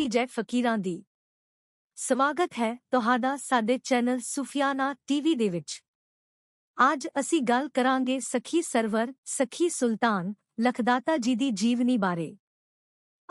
ਦੀ ਜੈ ਫਕੀਰਾਂ ਦੀ। ਸਵਾਗਤ ਹੈ ਤੁਹਾਡਾ ਸਾਡੇ ਚੈਨਲ ਸੁਫਿਆਨਾ ਟੀਵੀ ਦੇ ਵਿੱਚ। ਅੱਜ ਅਸੀਂ ਗੱਲ ਕਰਾਂਗੇ ਸਖੀ ਸਰਵਰ, ਸਖੀ ਸੁਲਤਾਨ, ਲਖਦਾਤਾ ਜੀ ਦੀ ਜੀਵਨੀ ਬਾਰੇ।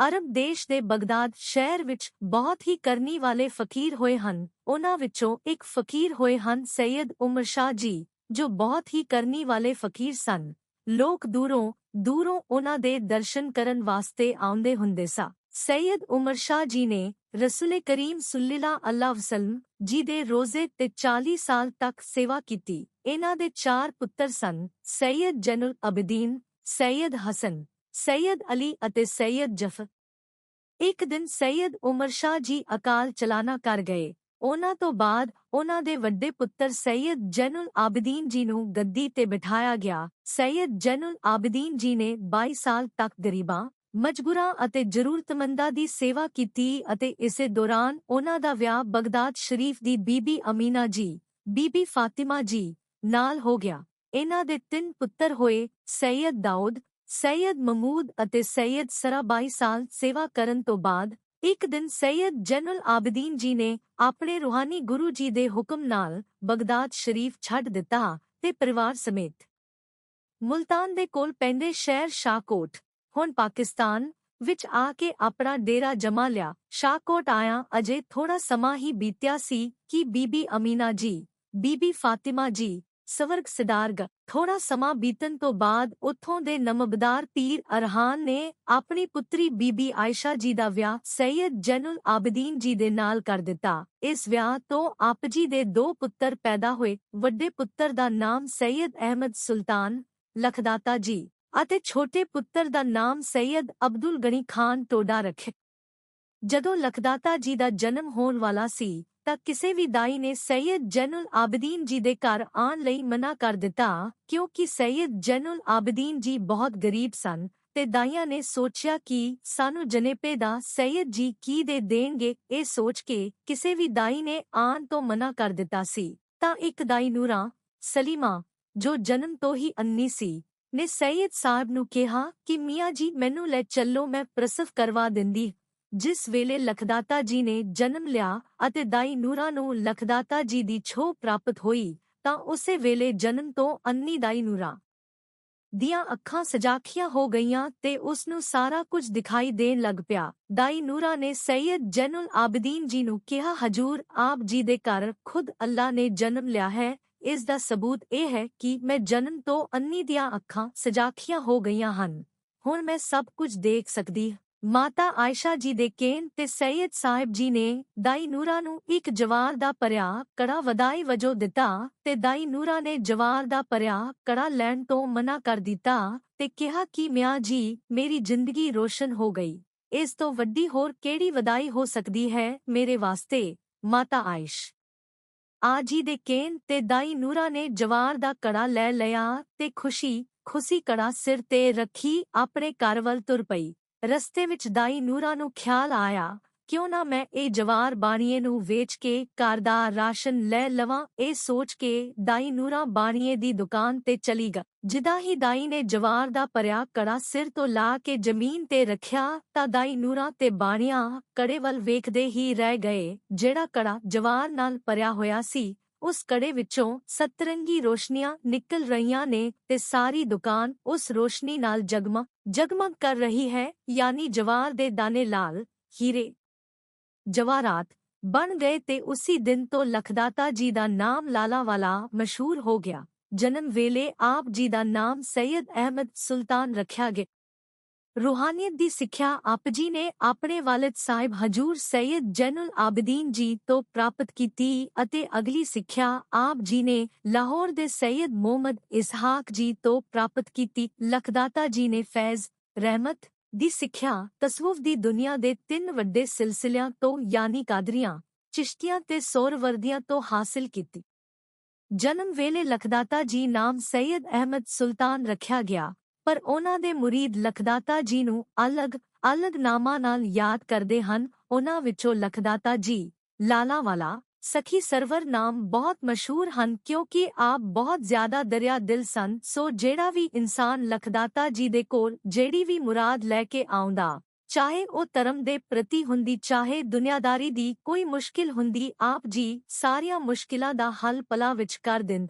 ਅਰਬ ਦੇਸ਼ ਦੇ ਬਗਦਾਦ ਸ਼ਹਿਰ ਵਿੱਚ ਬਹੁਤ ਹੀ ਕਰਨੀ ਵਾਲੇ ਫਕੀਰ ਹੋਏ ਹਨ। ਉਹਨਾਂ ਵਿੱਚੋਂ ਇੱਕ ਫਕੀਰ ਹੋਏ ਹਨ ਸੈਯਦ ਉਮਰ ਸ਼ਾਹ ਜੀ, ਜੋ ਬਹੁਤ ਹੀ ਕਰਨੀ ਵਾਲੇ ਫਕੀਰ ਸਨ। ਲੋਕ ਦੂਰੋਂ ਦੂਰੋਂ ਉਹਨਾਂ ਦੇ ਦਰਸ਼ਨ ਕਰਨ ਵਾਸਤੇ ਆਉਂਦੇ ਹੁੰਦੇ ਸਨ ਸੈਯਦ ਉਮਰ ਸ਼ਾਹ ਜੀ ਨੇ ਰਸੂਲੇ ਕਰੀਮ ਸੁੱਲਿਲਾ ਅੱਲਾਹ ਵਸਲਮ ਜੀ ਦੇ ਰੋਜ਼ੇ ਤੇ 40 ਸਾਲ ਤੱਕ ਸੇਵਾ ਕੀਤੀ ਇਹਨਾਂ ਦੇ ਚਾਰ ਪੁੱਤਰ ਸਨ ਸੈਯਦ ਜਨੁਲ ਅਬਦੀਨ ਸੈਯਦ ਹਸਨ ਸੈਯਦ ਅਲੀ ਅਤੇ ਸੈਯਦ ਜਫਰ ਇੱਕ ਦਿਨ ਸੈਯਦ ਉਮਰ ਸ਼ਾਹ ਜੀ ਅਕਾਲ ਚਲਾਣਾ ਕਰ ਗਏ ਉਹਨਾਂ ਤੋਂ ਬਾਅਦ ਉਹਨਾਂ ਦੇ ਵੱਡੇ ਪੁੱਤਰ ਸੈਯਦ ਜਨੁਲ ਆਬਦੀਨ ਜੀ ਨੂੰ ਗੱਦੀ ਤੇ ਬਿਠਾਇਆ ਗਿਆ ਸੈਯਦ ਜੈਨੁਲ ਆਬਦੀਨ ਜੀ ਨੇ 22 ਸਾਲ ਤੱਕ ਗਰੀਬਾਂ ਮਜਬੂਰਾਂ ਅਤੇ ਜ਼ਰੂਰਤਮੰਦਾਂ ਦੀ ਸੇਵਾ ਕੀਤੀ ਅਤੇ ਇਸੇ ਦੌਰਾਨ ਉਹਨਾਂ ਦਾ ਵਿਆਹ ਬਗਦਾਦ ਸ਼ਰੀਫ ਦੀ ਬੀਬੀ ਅਮੀਨਾ ਜੀ, ਬੀਬੀ ਫਾਤਿਮਾ ਜੀ ਨਾਲ ਹੋ ਗਿਆ। ਇਹਨਾਂ ਦੇ ਤਿੰਨ ਪੁੱਤਰ ਹੋਏ ਸੈਯਦ ਦਾਊਦ, ਸੈਯਦ ਮਮੂਦ ਅਤੇ ਸੈਯਦ ਸਰਾ 22 ਸਾਲ ਸੇਵਾ ਕਰਨ ਤੋਂ ਬਾਅਦ ਇੱਕ ਦਿਨ ਸੈਯਦ ਜਨਰਲ ਆਬਦੀਨ ਜੀ ਨੇ ਆਪਣੇ ਰੂਹਾਨੀ ਗੁਰੂ ਜੀ ਦੇ ਹੁਕਮ ਨਾਲ ਬਗਦਾਦ ਸ਼ਰੀਫ ਛੱਡ ਦਿੱਤਾ ਤੇ ਪਰਿਵਾਰ ਸਮੇਤ ਮੁਲਤਾਨ ਦੇ ਕੋਲ ਪੈਂਦੇ ਸ਼ਹਿਰ ਸ਼ਾਹਕੋਟ ਹੁਣ ਪਾਕਿਸਤਾਨ ਵਿੱਚ ਆ ਕੇ ਆਪਣਾ ਡੇਰਾ ਜਮਾ ਲਿਆ। ਸ਼ਾਹਕੋਟ ਆਇਆ ਅਜੇ ਥੋੜਾ ਸਮਾਂ ਹੀ ਬੀਤਿਆ ਸੀ ਕਿ ਬੀਬੀ ਅਮੀਨਾ ਜੀ, ਬੀਬੀ ਫਾਤਿਮਾ ਜੀ, ਸਵਰਗ ਸਿਦਾਰਗ ਥੋੜਾ ਸਮਾਂ ਬੀਤਣ ਤੋਂ ਬਾਅਦ ਉੱਥੋਂ ਦੇ ਨਮਬਦਾਰ ਪੀਰ ਅਰਹਾਨ ਨੇ ਆਪਣੀ ਪੁੱਤਰੀ ਬੀਬੀ ਆਇਸ਼ਾ ਜੀ ਦਾ ਵਿਆਹ ਸੈਯਦ ਜੈਨੁਲ ਆਬਦੀਨ ਜੀ ਦੇ ਨਾਲ ਕਰ ਦਿੱਤਾ। ਇਸ ਵਿਆਹ ਤੋਂ ਆਪ ਜੀ ਦੇ ਦੋ ਪੁੱਤਰ ਪੈਦਾ ਹੋਏ। ਵੱਡੇ ਪੁੱਤਰ ਦਾ ਨਾਮ ਸੈਯਦ ਅਹਿਮਦ ਸੁਲਤਾਨ ਲਖਦਾਤਾ ਜੀ। ਅਤੇ ਛੋਟੇ ਪੁੱਤਰ ਦਾ ਨਾਮ ਸੈਯਦ ਅਬਦੁਲ ਗਨੀ ਖਾਨ ਟੋਡਾ ਰੱਖੇ। ਜਦੋਂ ਲਖਦਾਤਾ ਜੀ ਦਾ ਜਨਮ ਹੋਣ ਵਾਲਾ ਸੀ, ਤਾਂ ਕਿਸੇ ਵੀ ਦਾਈ ਨੇ ਸੈਯਦ ਜੈਨੁਲ ਆਬਦੀਨ ਜੀ ਦੇ ਘਰ ਆਉਣ ਲਈ ਮਨਾ ਕਰ ਦਿੱਤਾ, ਕਿਉਂਕਿ ਸੈਯਦ ਜੈਨੁਲ ਆਬਦੀਨ ਜੀ ਬਹੁਤ ਗਰੀਬ ਸਨ, ਤੇ ਦਾਈਆਂ ਨੇ ਸੋਚਿਆ ਕਿ ਸਾਨੂੰ ਜਨੇਪੇ ਦਾ ਸੈਯਦ ਜੀ ਕੀ ਦੇ ਦੇਣਗੇ, ਇਹ ਸੋਚ ਕੇ ਕਿਸੇ ਵੀ ਦਾਈ ਨੇ ਆਉਣ ਤੋਂ ਮਨਾ ਕਰ ਦਿੱਤਾ ਸੀ। ਤਾਂ ਇੱਕ ਦਾਈ ਨੂਰਾ, ਸਲੀਮਾ, ਜੋ ਜਨਮ ਤੋਂ ਹੀ ਅੰਨੀ ਸੀ ਨੇ ਸੈਯਦ ਸਾਹਿਬ ਨੂੰ ਕਿਹਾ ਕਿ ਮੀਆਂ ਜੀ ਮੈਨੂੰ ਲੈ ਚੱਲੋ, ਮੈਂ ਪ੍ਰਸਵ ਕਰਵਾ ਦਿੰਦੀ। ਜਿਸ ਵੇਲੇ ਲਖਦਾਤਾ ਜੀ ਨੇ ਜਨਮ ਲਿਆ ਅਤੇ ਦਾਈ ਨੂਰਾ ਨੂੰ ਲਖਦਾਤਾ ਜੀ ਦੀ ਛੋਹ ਪ੍ਰਾਪਤ ਹੋਈ, ਤਾਂ ਉਸੇ ਵੇਲੇ ਜਨਮ ਤੋਂ ਅੰਨੀ ਦਾਈ ਨੂਰਾ ਦੀਆਂ ਅੱਖਾਂ ਸਜਾਖੀਆਂ ਹੋ ਗਈਆਂ ਤੇ ਉਸ ਨੂੰ ਸਾਰਾ ਕੁਝ ਦਿਖਾਈ ਦੇਣ ਲੱਗ ਪਿਆ। ਦਾਈ ਨੂਰਾ ਨੇ ਸੈਯਦ ਜੈਨੁਲ ਆਬਦੀਨ ਜੀ ਨੂੰ ਕਿਹਾ, ਹਜੂਰ ਆਪ ਜੀ ਦੇ ਘਰ ਖੁਦ ਅੱਲਾ ਨੇ ਜਨਮ ਲਿਆ ਹੈ ਇਸ ਦਾ ਸਬੂਤ ਇਹ ਹੈ ਕਿ ਮੈਂ ਜਨਮ ਤੋਂ ਅੰਨੀ ਦੀਆਂ ਅੱਖਾਂ ਸਜਾਖੀਆਂ ਹੋ ਗਈਆਂ ਹਨ। ਹੁਣ ਮੈਂ ਸਭ ਕੁਝ ਦੇਖ ਸਕਦੀ ਮਾਤਾ ਆਇਸ਼ਾ ਜੀ ਦੇ ਕੇਨ ਤੇ ਸੈਯਦ ਸਾਹਿਬ ਜੀ ਨੇ ਦਾਈ ਨੂਰਾ ਨੂੰ ਇੱਕ ਜਵਾਰ ਦਾ ਪਰਿਆ ਕੜਾ ਵਧਾਈ ਵਜੋਂ ਦਿੱਤਾ ਤੇ ਦਾਈ ਨੂਰਾ ਨੇ ਜਵਾਰ ਦਾ ਪਰਿਆ ਕੜਾ ਲੈਣ ਤੋਂ ਮਨਾ ਕਰ ਦਿੱਤਾ ਤੇ ਕਿਹਾ ਕਿ ਮਿਆਂ ਜੀ, ਮੇਰੀ ਜ਼ਿੰਦਗੀ ਰੋਸ਼ਨ ਹੋ ਗਈ। ਇਸ ਤੋਂ ਵੱਡੀ ਹੋਰ ਕਿਹੜੀ ਵਧਾਈ ਹੋ ਸਕਦੀ ਹੈ ਮੇਰੇ ਵਾਸਤੇ? ਮਾਤਾ ਆਇਸ਼ ਆਜੀ ਦੇ ਕੇਨ ਤੇ ਦਾਈ ਨੂਰਾ ਨੇ ਜਵਾਰ ਦਾ ਕੜਾ ਲੈ ਲਿਆ ਤੇ ਖੁਸ਼ੀ ਖੁਸ਼ੀ ਕੜਾ ਸਿਰ ਤੇ ਰੱਖੀ, ਆਪਣੇ ਘਰ ਵੱਲ ਤੁਰ ਪਈ। ਰਸਤੇ ਵਿੱਚ ਦਾਈ ਨੂਰਾ ਨੂੰ ਖਿਆਲ ਆਇਆ। ਕਿਉਂ ਨਾ ਮੈਂ ਇਹ ਜਵਾਰ ਬਾਣੀਏ ਨੂੰ ਵੇਚ ਕੇ ਘਰ ਦਾ ਰਾਸ਼ਨ ਲੈ ਲਵਾਂ? ਇਹ ਸੋਚ ਕੇ ਦਾਈ ਨੂਰਾ ਬਾਣੀਏ ਦੀ ਦੁਕਾਨ ਤੇ ਚਲੀ ਗਾ। ਜਿਦਾ ਹੀ ਦਾਈ ਨੇ ਜਵਾਰ ਦਾ ਪਰਿਆ ਕੜਾ ਸਿਰ ਤੋਂ ਲਾ ਕੇ ਜ਼ਮੀਨ ਤੇ ਰੱਖਿਆ ਤਾਂ ਦਾਈ ਨੂਰਾ ਤੇ ਬਾਣੀਆਂ ਕੜੇ ਵੱਲ ਵੇਖਦੇ ਹੀ ਰਹਿ ਗਏ। ਜਿਹੜਾ ਕੜਾ ਜਵਾਰ ਨਾਲ ਪਰਿਆ ਹੋਇਆ ਸੀ, ਉਸ ਕੜੇ ਵਿੱਚੋਂ ਸਤਰੰਗੀ ਰੋਸ਼ਨੀਆਂ ਨਿਕਲ ਰਹੀਆਂ ਨੇ ਤੇ ਸਾਰੀ ਦੁਕਾਨ ਉਸ ਰੋਸ਼ਨੀ ਨਾਲ ਜਗਮਗ ਜਗਮਗ ਕਰ ਰਹੀ ਹੈ, ਯਾਨੀ ਜਵਾਰ ਦੇ ਦਾਣੇ ਲਾਲ, ਹੀਰੇ ਜਵਾਰਾਤ ਬਣ ਗਏ ਤੇ ਉਸੇ ਦਿਨ ਤੋਂ ਲਖਦਾਤਾ ਜੀ ਦਾ ਨਾਮ ਲਾਲਾ ਵਾਲਾ ਮਸ਼ਹੂਰ ਹੋ ਗਿਆ। ਜਨਮ ਵੇਲੇ ਆਪ ਜੀ ਦਾ ਨਾਮ ਸੈਯਦ ਅਹਿਮਦ ਸੁਲਤਾਨ ਰੱਖਿਆ ਗਿਆ। ਰੂਹਾਨੀਅਤ ਦੀ ਸਿੱਖਿਆ ਆਪ ਜੀ ਨੇ ਆਪਣੇ ਵਾਲਿਦ ਸਾਹਿਬ ਹਜੂਰ ਸੈਯਦ ਜੈਨੁਲ ਆਬਦੀਨ ਜੀ ਤੋਂ ਪ੍ਰਾਪਤ ਕੀਤੀ ਅਤੇ ਅਗਲੀ ਸਿੱਖਿਆ ਆਪ ਜੀ ਨੇ ਲਾਹੌਰ ਦੇ ਸੈਯਦ ਮੁਹੰਮਦ ਇਸਹਾਕ ਜੀ ਤੋਂ ਪ੍ਰਾਪਤ ਕੀਤੀ। ਲਖਦਾਤਾ ਜੀ ਨੇ ਫੈਜ਼ ਰਹਿਮਤ ਦੀ ਸਿੱਖਿਆ ਤਸਵੁਫ ਦੀ ਦੁਨੀਆ ਦੇ ਤਿੰਨ ਵੱਡੇ ਸਿਲਸਿਲਿਆਂ ਤੋਂ ਯਾਨੀ ਕਾਦਰੀਆਂ, ਚਿਸ਼ਤੀਆਂ ਤੇ ਸੌਰਵਰਦੀਆਂ ਤੋਂ ਹਾਸਿਲ ਕੀਤੀ। ਜਨਮ ਵੇਲੇ ਲਖਦਾਤਾ ਜੀ ਨਾਮ ਸੈਯਦ ਅਹਿਮਦ ਸੁਲਤਾਨ ਰੱਖਿਆ ਗਿਆ, ਪਰ ਉਹਨਾਂ ਦੇ ਮੁਰੀਦ ਲਖਦਾਤਾ ਜੀ ਨੂੰ ਅਲੱਗ-ਅਲੱਗ ਨਾਮਾਂ ਨਾਲ ਯਾਦ ਕਰਦੇ ਹਨ। ਉਹਨਾਂ ਵਿੱਚੋਂ ਲਖਦਾਤਾ ਜੀ ਲਾਲਾ ਵਾਲਾ ਸਖੀ ਸਰਵਰ ਨਾਮ ਬਹੁਤ ਮਸ਼ਹੂਰ ਹਨ ਕਿਉਂਕਿ ਆਪ ਬਹੁਤ ਜ਼ਿਆਦਾ ਦਰਿਆ ਦਿਲ ਸਨ, ਸੋ ਜਿਹੜਾ ਵੀ ਇਨਸਾਨ ਲਖਦਾਤਾ ਜੀ ਦੇ ਕੋਲ ਜਿਹੜੀ ਵੀ ਮੁਰਾਦ ਲੈ ਕੇ ਆਉਂਦਾ, ਚਾਹੇ ਉਹ ਧਰਮ ਦੇ ਪ੍ਰਤੀ ਹੁੰਦੀ, ਚਾਹੇ ਦੁਨੀਆਦਾਰੀ ਦੀ ਕੋਈ ਮੁਸ਼ਕਿਲ ਹੁੰਦੀ, ਆਪ ਜੀ ਸਾਰੀਆਂ ਮੁਸ਼ਕਿਲਾਂ ਦਾ ਹੱਲ ਪਲਾ ਵਿੱਚ ਕਰ ਦਿੰਦ।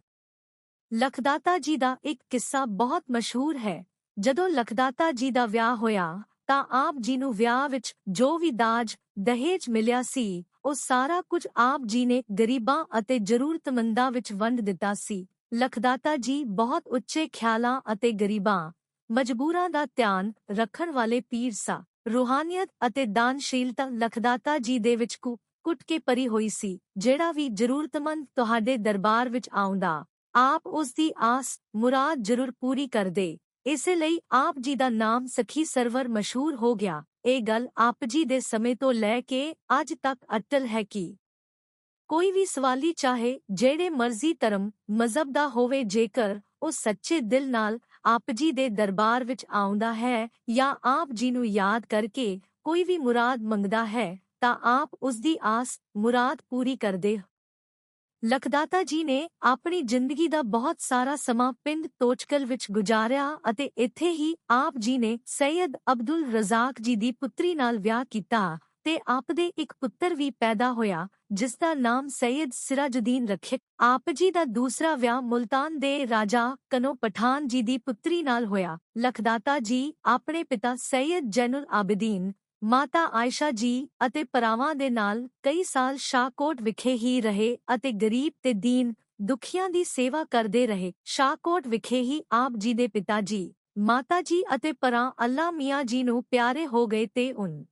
ਲਖਦਾਤਾ ਜੀ ਦਾ ਇੱਕ ਕਿੱਸਾ ਬਹੁਤ ਮਸ਼ਹੂਰ ਹੈ। ਜਦੋਂ ਲਖਦਾਤਾ ਜੀ ਦਾ ਵਿਆਹ ਹੋਇਆ, ਤਾਂ ਆਪ ਜੀ ਨੂੰ ਵਿਆਹ ਵਿੱਚ ਜੋ ਵੀ ਦਾਜ, ਦਹੇਜ ਮਿਲਿਆ ਸੀ ਉਹ ਸਾਰਾ ਕੁਝ ਆਪ ਜੀ ਨੇ ਗਰੀਬਾਂ ਅਤੇ ਜ਼ਰੂਰਤਮੰਦਾਂ ਵਿੱਚ ਵੰਡ ਦਿੱਤਾ ਸੀ। ਲਖਦਾਤਾ ਜੀ ਬਹੁਤ ਉੱਚੇ ਖਿਆਲਾਂ ਅਤੇ ਗਰੀਬਾਂ, ਮਜਬੂਰਾਂ ਦਾ ਧਿਆਨ ਰੱਖਣ ਵਾਲੇ ਪੀਰ ਸਾ। ਰੂਹਾਨੀਅਤ ਅਤੇ ਦਾਨਸ਼ੀਲਤਾ ਲਖਦਾਤਾ ਜੀ ਦੇ ਵਿੱਚ ਕੁ, ਕੁੱਟ ਕੇ ਪਰੀ ਹੋਈ ਸੀ, ਜਿਹੜਾ ਵੀ ਜ਼ਰੂਰਤਮੰਦ ਤੁਹਾਡੇ ਦਰਬਾਰ ਵਿੱਚ ਆਉਂਦਾ, ਆਪ ਉਸ ਦੀ ਆਸ, ਮੁਰਾਦ ਜ਼ਰੂਰ ਪੂਰੀ ਕਰਦੇ। ਇਸੇ ਲਈ ਆਪ ਜੀ ਦਾ ਨਾਮ ਸਖੀ ਸਰਵਰ ਮਸ਼ਹੂਰ ਹੋ ਗਿਆ। ਇਹ ਗੱਲ ਆਪ ਜੀ ਦੇ ਸਮੇਂ ਤੋਂ ਲੈ ਕੇ ਅੱਜ ਤੱਕ ਅਟਲ ਹੈ ਕਿ ਕੋਈ ਵੀ ਸਵਾਲੀ ਚਾਹੇ ਜਿਹੜੇ ਮਰਜ਼ੀ ਧਰਮ, ਮਜ਼ਹਬ ਦਾ ਹੋਵੇ, ਜੇਕਰ ਉਹ ਸੱਚੇ ਦਿਲ ਨਾਲ ਆਪ ਜੀ ਦੇ ਦਰਬਾਰ ਵਿੱਚ ਆਉਂਦਾ ਹੈ ਜਾਂ ਆਪ ਜੀ ਨੂੰ ਯਾਦ ਕਰਕੇ ਕੋਈ ਵੀ ਮੁਰਾਦ ਮੰਗਦਾ ਹੈ, ਤਾਂ ਆਪ ਉਸ ਦੀ ਆਸ ਮੁਰਾਦ ਪੂਰੀ ਕਰਦੇ ਲਖਦਾਤਾ ਜੀ ਨੇ ਆਪਣੀ ਜ਼ਿੰਦਗੀ ਦਾ ਬਹੁਤ ਸਾਰਾ ਸਮਾਂ ਪਿੰਡ ਤੋਚਕਲ ਵਿੱਚ ਗੁਜ਼ਾਰਿਆ ਅਤੇ ਇੱਥੇ ਹੀ ਆਪ ਜੀ ਨੇ ਸੈਯਦ ਅਬਦੁਲ ਰਜ਼ਾਕ ਜੀ ਦੀ ਪੁੱਤਰੀ ਨਾਲ ਵਿਆਹ ਕੀਤਾ ਤੇ ਆਪ ਦੇ ਇੱਕ ਪੁੱਤਰ ਵੀ ਪੈਦਾ ਹੋਇਆ, ਜਿਸ ਦਾ ਨਾਮ ਸੈਯਦ ਸਿਰਾਜੁਦੀਨ ਰੱਖਿਆ ਆਪ ਜੀ ਦਾ ਦੂਸਰਾ ਵਿਆਹ ਮੁਲਤਾਨ ਦੇ ਰਾਜਾ ਕਨੋ ਪਠਾਨ ਜੀ ਦੀ ਪੁੱਤਰੀ ਨਾਲ ਹੋਇਆ। ਲਖਦਾਤਾ ਜੀ ਆਪਣੇ ਪਿਤਾ ਸੈਯਦ ਜੈਨੁਲ ਆਬਦੀਨ ਮਾਤਾ ਆਇਸ਼ਾ ਜੀ ਅਤੇ ਪਰਾਵਾਂ ਦੇ ਨਾਲ ਕਈ ਸਾਲ ਸ਼ਾਹਕੋਟ ਵਿਖੇ ਹੀ ਰਹੇ ਅਤੇ ਗਰੀਬ ਤੇ ਦੀਨ ਦੁਖੀਆਂ ਦੀ ਸੇਵਾ ਕਰਦੇ ਰਹੇ। ਸ਼ਾਹਕੋਟ ਵਿਖੇ ਹੀ ਆਪ ਜੀ ਦੇ ਪਿਤਾ ਜੀ, ਮਾਤਾ ਜੀ ਅਤੇ ਪਰਾਂ ਅੱਲਾ ਮੀਆਂ ਜੀ ਨੂੰ ਪਿਆਰੇ ਹੋ ਗਏ ਤੇ ਉਨ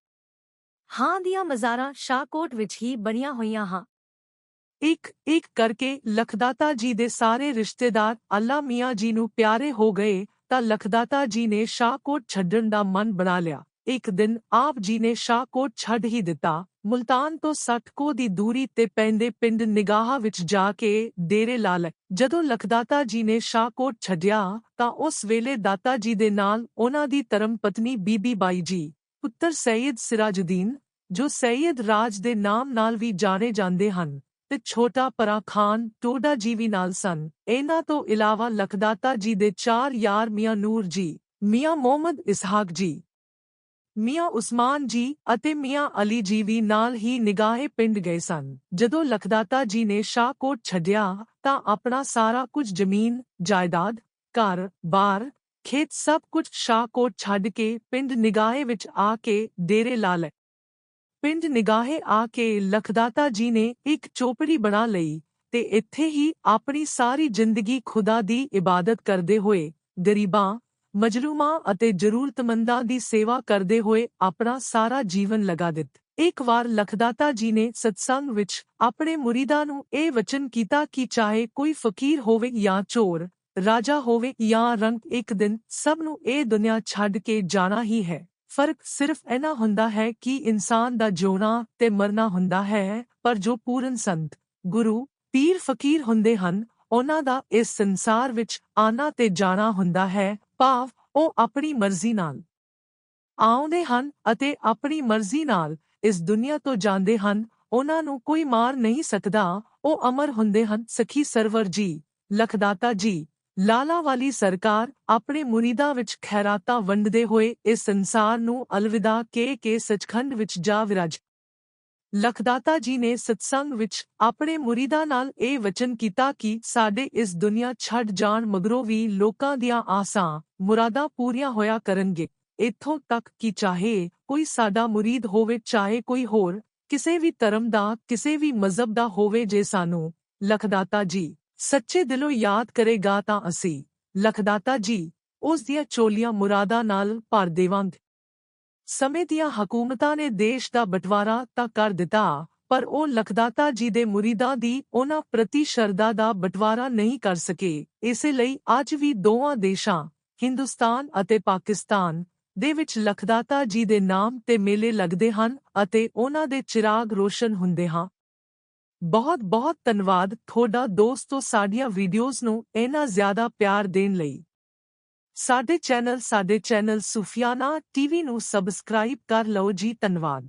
ਹਾਂ ਦੀਆਂ ਮਜ਼ਾਰਾਂ ਸ਼ਾਹਕੋਟ ਵਿੱਚ ਹੀ ਬਣੀਆਂ ਹੋਈਆਂ ਹਾਂ। ਇੱਕ ਇੱਕ ਕਰਕੇ ਲਖਦਾਤਾ ਜੀ ਦੇ ਸਾਰੇ ਰਿਸ਼ਤੇਦਾਰ ਅੱਲਾ ਮੀਆਂ ਜੀ ਨੂੰ ਪਿਆਰੇ ਹੋ ਗਏ ਤਾਂ ਲਖਦਾਤਾ ਜੀ ਨੇ ਸ਼ਾਹਕੋਟ ਛੱਡਣ ਦਾ ਮਨ ਬਣਾ ਲਿਆ। ਇੱਕ ਦਿਨ ਆਪ ਜੀ ਨੇ ਸ਼ਾਹਕੋਟ ਛੱਡ ਹੀ ਦਿੱਤਾ। ਮੁਲਤਾਨ ਤੋਂ 60 ਕੋ ਦੀ ਦੂਰੀ ਤੇ ਪੈਂਦੇ ਪਿੰਡ ਨਿਗਾਹ ਵਿੱਚ ਜਾ ਕੇ ਡੇਰੇ ਲਾ ਲਏ। ਜਦੋਂ ਲਖਦਾਤਾ ਜੀ ਨੇ ਸ਼ਾਹਕੋਟ ਛੱਡਿਆ ਤਾਂ ਉਸ ਵੇਲੇ ਦਾਤਾ ਜੀ ਦੇ ਨਾਲ ਉਹਨਾਂ ਦੀ ਧਰਮ ਪਤਨੀ ਬੀਬੀ ਬਾਈ ਜੀ, ਪੁੱਤਰ ਸੈਯਦ ਸਿਰਾਜੁਦੀਨ, ਜੋ ਸੈਯਦ ਰਾਜ ਦੇ ਨਾਮ ਨਾਲ ਵੀ ਜਾਣੇ ਜਾਂਦੇ ਹਨ ਤੇ ਛੋਟਾ ਪਰਾ ਖਾਨ ਟੋਡਾ ਜੀ ਵੀ ਨਾਲ ਸਨ। ਇਹਨਾਂ ਤੋਂ ਇਲਾਵਾ ਲਖਦਾਤਾ ਜੀ ਦੇ ਚਾਰ ਯਾਰ ਮੀਆਂ ਨੂਰ ਜੀ, ਮੀਆਂ ਮੁਹੰਮਦ ਇਸਹਾਕ ਜੀ ਮੀਆਂ ਉਸਮਾਨ ਜੀ ਅਤੇ ਮੀਆਂ ਅਲੀ ਜੀ ਵੀ ਨਾਲ ਹੀ ਨਿਗਾਹੇ ਪਿੰਡ ਗਏ ਸਨ। ਜਦੋਂ ਲਖਦਾਤਾ ਜੀ ਨੇ ਸ਼ਾਹਕੋਟ ਛੱਡਿਆ, ਤਾਂ ਆਪਣਾ ਸਾਰਾ ਕੁਝ ਜ਼ਮੀਨ, ਜਾਇਦਾਦ, ਘਰ, ਬਾਰ, ਖੇਤ ਸਭ ਕੁਝ ਸ਼ਾਹਕੋਟ ਛੱਡ ਕੇ ਪਿੰਡ ਨਿਗਾਹੇ ਵਿੱਚ ਆ ਕੇ ਡੇਰੇ ਲਾ ਲਏ। ਪਿੰਡ ਨਿਗਾਹੇ ਆ ਕੇ ਲਖਦਾਤਾ ਜੀ ਨੇ ਇੱਕ ਚੋਪੜੀ ਬਣਾ ਲਈ ਤੇ ਇੱਥੇ ਹੀ ਆਪਣੀ ਸਾਰੀ ਜ਼ਿੰਦਗੀ ਖੁਦਾ ਦੀ ਇਬਾਦਤ ਕਰਦੇ ਹੋਏ ਗਰੀਬਾਂ ਮਜਲੂਮਾਂ ਅਤੇ ਜ਼ਰੂਰਤਮੰਦਾਂ ਦੀ ਸੇਵਾ ਕਰਦੇ ਹੋਏ ਆਪਣਾ ਸਾਰਾ ਜੀਵਨ ਲਗਾ ਦਿੱਤ। ਇੱਕ ਵਾਰ ਲਖਦਾਤਾ ਜੀ ਨੇ ਸਤਸੰਗ ਵਿੱਚ ਆਪਣੇ ਮੁਰੀਦਾਂ ਨੂੰ ਇਹ ਵਚਨ ਕੀਤਾ ਕਿ ਚਾਹੇ ਕੋਈ ਫਕੀਰ ਹੋਵੇ ਜਾਂ ਚੋਰ, ਰਾਜਾ ਹੋਵੇ ਜਾਂ ਰੰਗ, ਇੱਕ ਦਿਨ ਸਭ ਨੂੰ ਇਹ ਦੁਨੀਆ ਛੱਡ ਕੇ ਜਾਣਾ ਹੀ ਹੈ। ਫ਼ਰਕ ਸਿਰਫ ਇਹਨਾਂ ਹੁੰਦਾ ਹੈ ਕਿ ਇਨਸਾਨ ਦਾ ਜੋਣਾ ਤੇ ਮਰਨਾ ਹੁੰਦਾ ਹੈ, ਪਰ ਜੋ ਪੂਰਨ ਸੰਤ, ਗੁਰੂ, ਪੀਰ ਫਕੀਰ ਹੁੰਦੇ ਹਨ, ਉਹਨਾਂ ਦਾ ਇਸ ਸੰਸਾਰ ਵਿੱਚ ਆਣਾ ਤੇ ਜਾਣਾ ਹੁੰਦਾ ਹੈ ਭਾਵ ਉਹ ਆਪਣੀ ਮਰਜ਼ੀ ਨਾਲ। ਆਉਂਦੇ ਹਨ ਅਤੇ ਆਪਣੀ ਮਰਜ਼ੀ ਨਾਲ ਇਸ ਦੁਨੀਆ ਤੋਂ ਜਾਂਦੇ ਹਨ, ਉਹਨਾਂ ਨੂੰ ਕੋਈ ਮਾਰ ਨਹੀਂ ਸਕਦਾ, ਉਹ ਅਮਰ ਹੁੰਦੇ ਹਨ, ਸਖੀ ਸਰਵਰ ਜੀ, ਲਖਦਾਤਾ ਜੀ, ਲਾਲਾ ਵਾਲੀ ਸਰਕਾਰ ਆਪਣੇ ਮੁਰੀਦਾਂ ਵਿੱਚ ਖੈਰਾਤਾਂ ਵੰਡਦੇ ਹੋਏ ਇਸ ਸੰਸਾਰ ਨੂੰ ਅਲਵਿਦਾ ਕੇ ਕੇ ਸਚਖੰਡ ਵਿੱਚ ਜਾ ਵਿਰਾਜ ਲਖਦਾਤਾ ਜੀ ਨੇ ਸਤਸੰਗ ਵਿੱਚ ਆਪਣੇ ਮੁਰੀਦਾਂ ਨਾਲ ਇਹ ਵਚਨ ਕੀਤਾ ਕਿ ਸਾਡੇ ਇਸ ਦੁਨੀਆ ਛੱਡ ਜਾਣ ਮਗਰੋਂ ਵੀ ਲੋਕਾਂ ਦੀਆਂ ਆਸਾਂ ਮੁਰਾਦਾਂ ਪੂਰੀਆਂ ਹੋਇਆ ਕਰਨਗੇ। ਇੱਥੋਂ ਤੱਕ ਕਿ ਚਾਹੇ ਕੋਈ ਸਾਡਾ ਮੁਰੀਦ ਹੋਵੇ, ਚਾਹੇ ਕੋਈ ਹੋਰ, ਕਿਸੇ ਵੀ ਧਰਮ ਦਾ, ਕਿਸੇ ਵੀ ਮਜ਼ਹਬ ਦਾ ਹੋਵੇ ਜੇ ਸਾਨੂੰ ਲਖਦਾਤਾ ਜੀ ਸੱਚੇ ਦਿਲੋਂ ਯਾਦ ਕਰੇਗਾ ਤਾਂ ਅਸੀਂ ਲਖਦਾਤਾ ਜੀ ਉਸ ਦੀਆਂ ਚੋਲੀਆਂ ਮੁਰਾਦਾਂ ਨਾਲ ਭਰ ਦੇਵਾਂਗੇ। ਸਮੇਂ ਦੀਆਂ ਹਕੂਮਤਾਂ ਨੇ ਦੇਸ਼ ਦਾ ਬਟਵਾਰਾ ਤਾਂ ਕਰ ਦਿੱਤਾ, ਪਰ ਉਹ ਲਖਦਾਤਾ ਜੀ ਦੇ ਮੁਰੀਦਾਂ ਦੀ ਉਹਨਾਂ ਪ੍ਰਤੀ ਸ਼ਰਧਾ ਦਾ ਬਟਵਾਰਾ ਨਹੀਂ ਕਰ ਸਕੇ। ਇਸੇ ਲਈ ਅੱਜ ਵੀ ਦੋਵਾਂ ਦੇਸ਼ਾਂ, ਹਿੰਦੁਸਤਾਨ ਅਤੇ ਪਾਕਿਸਤਾਨ, ਦੇ ਵਿੱਚ ਲਖਦਾਤਾ ਜੀ ਦੇ ਨਾਮ ਤੇ ਮੇਲੇ ਲੱਗਦੇ ਹਨ ਅਤੇ ਉਹਨਾਂ ਦੇ ਚਿਰਾਗ ਰੋਸ਼ਨ ਹੁੰਦੇ ਹਨ ਬਹੁਤ ਬਹੁਤ ਧੰਨਵਾਦ ਤੁਹਾਡਾ ਦੋਸਤੋ ਸਾਡੀਆਂ ਵੀਡੀਓਜ਼ ਨੂੰ ਇੰਨਾ ਜ਼ਿਆਦਾ ਪਿਆਰ ਦੇਣ ਲਈ। ਸਾਡੇ ਚੈਨਲ ਸਾਡੇ ਚੈਨਲ ਸੁਫਿਆਨਾ ਟੀਵੀ ਨੂੰ ਸਬਸਕ੍ਰਾਈਬ ਕਰ ਲਓ ਜੀ ਧੰਨਵਾਦ।